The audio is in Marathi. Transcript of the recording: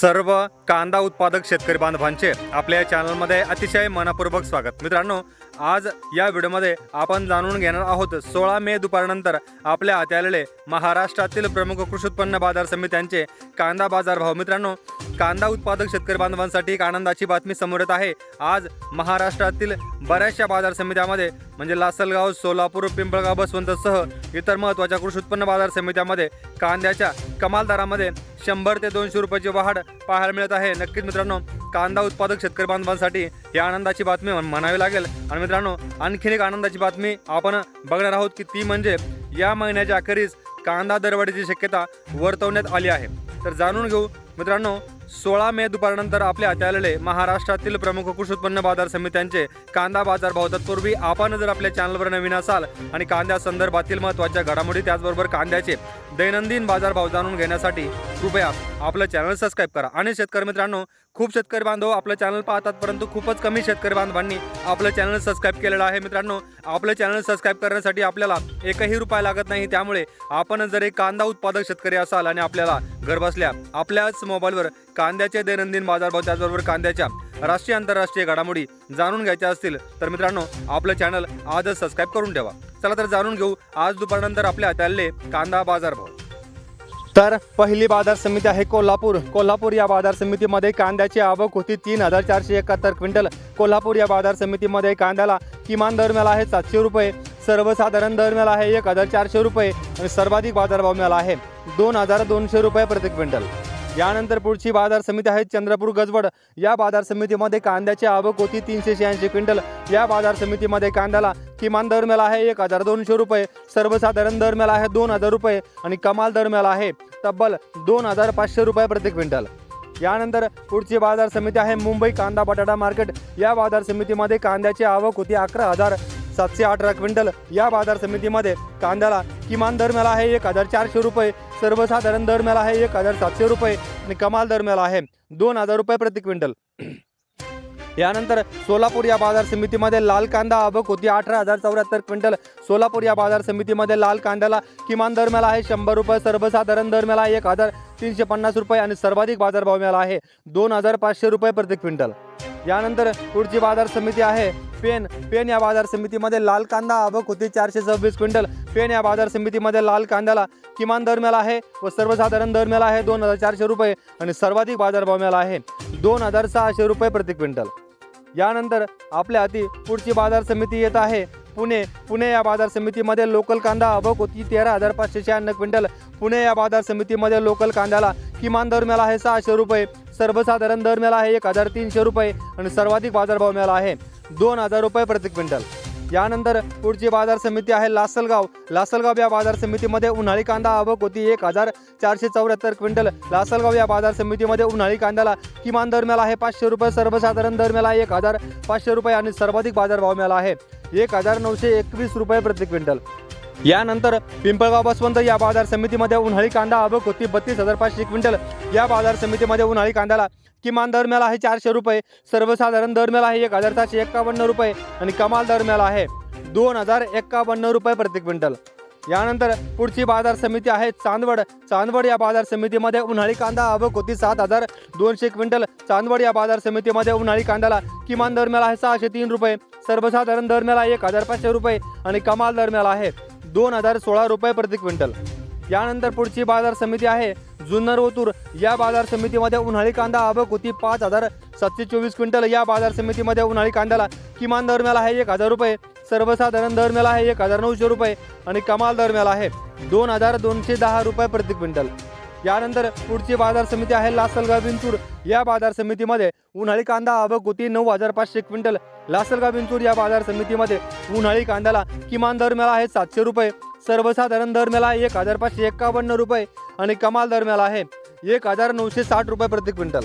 सर्व कांदा उत्पादक शेतकरी बांधवांचे आपल्या या चॅनलमध्ये अतिशय मनपूर्वक स्वागत. मित्रांनो आज या व्हिडिओमध्ये आपण जाणून घेणार आहोत सोळा मे दुपारनंतर आपल्या हाती आलेले महाराष्ट्रातील प्रमुख कृषी उत्पन्न बाजार समित्यांचे कांदा बाजार भाव. मित्रांनो कांदा उत्पादक शेतकरी बांधवांसाठी एक आनंदाची बातमी समोर येत आहे. आज महाराष्ट्रातील बऱ्याचशा बाजार समित्यामध्ये म्हणजे लासलगाव सोलापूर पिंपळगाव बसवंतसह इतर महत्त्वाच्या कृषी उत्पन्न बाजार समित्यामध्ये कांद्याच्या कमाल दरामध्ये शंभर ते दोनशे रुपयाची वाढ पाहायला मिळत आहे. नक्कीच मित्रांनो कांदा उत्पादक शेतकरी बांधवांसाठी ही आनंदाची बातमी म्हणावी लागेल. आणि मित्रांनो आणखीन एक आनंदाची बातमी आपण बघणार आहोत की ती म्हणजे या महिन्याच्या अखेरीस कांदा दरवाढीची शक्यता वर्तवण्यात आली आहे. तर जाणून घेऊ मित्रांनो सोळा मे दुपारनंतर आपल्या हाती आलेले महाराष्ट्रातील प्रमुख कृषी उत्पन्न बाजार समित्यांचे कांदा बाजार भाव तत्पूर्वी आपण जर आपल्या चॅनलवर नवीन असाल आणि कांद्या संदर्भातील महत्त्वाच्या घडामोडी त्याचबरोबर कांद्याचे दैनंदिन बाजार भाव जाणून घेण्यासाठी कृपया आपलं चॅनल सबस्क्राईब करा. आणि शेतकरी मित्रांनो खूप शेतकरी बांधव आपलं चॅनल पाहतात परंतु खूपच कमी शेतकरी बांधवांनी आपलं चॅनल सबस्क्राईब केलेलं आहे. मित्रांनो आपलं चॅनल सबस्क्राईब करण्यासाठी आपल्याला एकही रुपया लागत नाही. त्यामुळे आपण जर एक कांदा उत्पादक शेतकरी असाल आणि आपल्याला घरबसल्या आपल्याच मोबाईलवर कांद्याचे दैनंदिन बाजारभाव त्याचबरोबर कांद्याच्या राष्ट्रीय आंतरराष्ट्रीय घडामोडी जाणून घ्यायच्या असतील तर मित्रांनो आपलं चॅनल आजच सबस्क्राईब करून ठेवा. चला तर जाणून घेऊ आज दुपारनंतर आपल्या हाताळले कांदा बाजारभाव. तर पहिली बाजार समिती आहे कोल्हापूर. कोल्हापूर या बाजार समितीमध्ये कांद्याची आवक होती तीन हजार चारशे एकाहत्तर क्विंटल. कोल्हापूर या बाजार समितीमध्ये कांद्याला किमान दर मिळाला आहे सातशे रुपये. सर्वसाधारण दर मिळाला आहे एक हजार चारशे रुपये. आणि सर्वाधिक बाजारभाव मिळाला आहे दोन हजार दोनशे रुपये प्रति क्विंटल. यानंतर पुढची बाजार समिती आहे चंद्रपूर गजवड. या बाजार समितीमध्ये कांद्याची आवक होती तीनशे शहाऐंशी क्विंटल. या बाजार समितीमध्ये कांद्याला किमान दर मिळाला आहे एक हजार दोनशे रुपये सर्वसाधारण दर मिळाला आहे दोन हजार रुपये आणि कमाल दर मिळाला आहे तब्बल दोन हजार पाचशे रुपये प्रति क्विंटल. यानंतर पुढची बाजार समिती आहे मुंबई कांदा बटाटा मार्केट. या बाजार समितीमध्ये कांद्याची आवक होती अकरा हजार सातशे अठरा क्विंटल या बाजार समितीमध्ये कांद्याला किमान दर मिळाला आहे एक हजार चारशे रुपये सर्वसाधारण दर मिळाला आहे एक हजार सातशे रुपये आणि कमाल दर मिळाला आहे दोन हजार रुपये प्रति क्विंटल. यानंतर सोलापूर या बाजार समितीमध्ये लाल कांदा आवक होती अठरा हजार चौऱ्याहत्तर क्विंटल. सोलापूर या बाजार समितीमध्ये लाल कांद्याला किमान दर मिळाला आहे शंभर रुपये सर्वसाधारण दर मिळाला आहे एक हजार तीनशे पन्नास रुपये आणि सर्वाधिक बाजारभाव मिळाला आहे दोन हजार पाचशे रुपये प्रति क्विंटल. यानंतर पुढची बाजार समिती आहे पेन पेन या बाजार समितीमध्ये लाल कांदा आवक होती चारशे सव्वीस क्विंटल. पेन या बाजार समितीमध्ये लाल कांद्याला किमान दर मिळाला आहे व सर्वसाधारण दर मिळाला आहे दोन हजार चारशे रुपये आणि सर्वाधिक बाजारभाव मिळाला आहे दोन हजार सहाशे रुपये प्रति क्विंटल. यानंतर आपल्या हाती पुढची बाजार समिती येत आहे. पुणे पुणे या बाजार समितीमध्ये लोकल कांदा आवक होती तेरा हजार पाचशे शहाण्णव क्विंटल. पुणे या बाजार समितीमध्ये लोकल कांद्याला किमान दर मिळाला आहे सहाशे रुपये. सर्वसाधारण दर मिळाला आहे एक हजार तीनशे रुपये. आणि सर्वाधिक बाजारभाव मिळाला आहे दोन हजार रुपये प्रति क्विंटल. यानंतर पुढची बाजार समिती आहे लासलगाव. लासलगाव या बाजार समितीमध्ये उन्हाळी कांदा आवक होती. एक हजार चारशे चौऱ्याहत्तर क्विंटल. लासलगाव या बाजार समितीमध्ये उन्हाळी कांद्याला किमान दर मिळाला आहे पाचशे रुपये. सर्वसाधारण दर मिळाला एक हजार पाचशे रुपये आणि सर्वाधिक बाजारभाव मिळाला आहे एक हजार नऊशे एकवीस रुपये प्रति क्विंटल. यानंतर पिंपळगाव बसवंत या बाजार समितीमध्ये उन्हाळी कांदा आवक होती बत्तीस हजार पाचशे क्विंटल. या बाजार समितीमध्ये उन्हाळी कांद्याला किमान दर मिळाला आहे चारशे रुपये सर्वसाधारण दर मिळाला आहे एक हजार सातशे एक्कावन्न रुपये आणि कमाल दर मिळाला आहे दोन हजार एक्कावन्न रुपये प्रति क्विंटल. यानंतर पुढची बाजार समिती आहे चांदवड. चांदवड या बाजार समितीमध्ये उन्हाळी कांदा आवक होती सात हजार दोनशे क्विंटल. चांदवड या बाजार समितीमध्ये उन्हाळी कांद्याला किमान दर मिळाला आहे सहाशे तीन रुपये सर्वसाधारण दर मिळाला एक हजार पाचशे रुपये आणि कमाल दर मिळाला आहे दोन हजार सोळा रुपये प्रति क्विंटल. यानंतर पुढची बाजार समिती आहे जुन्नर ओतूर या बाजार समितीमध्ये उन्हाळी कांदा आवक होती पाच हजार सातशे चोवीस क्विंटल. या बाजार समितीमध्ये उन्हाळी कांद्याला किमान दर मिळाला आहे एक हजार रुपये. सर्वसाधारण दर मिळाला आहे एक हजार नऊशे रुपये. आणि कमाल दर मिळाला आहे दोन हजार दोनशे दहा रुपये प्रति क्विंटल. यानंतर पुढची बाजार समिती आहे लासलगाव विंचूर या बाजार समितीमध्ये उन्हाळी कांदा आवक होती नऊ हजार पाचशे क्विंटल. लासलगाव विंचूर या बाजार समितीमध्ये उन्हाळी कांद्याला किमान दर मिळाला आहे सातशे रुपये. सर्वसाधारण दर मिळाला आहे एक हजार पाचशे एक्कावन्न रुपये आणि कमाल दर मिळाला आहे एक हजार नऊशे साठ रुपये प्रति क्विंटल.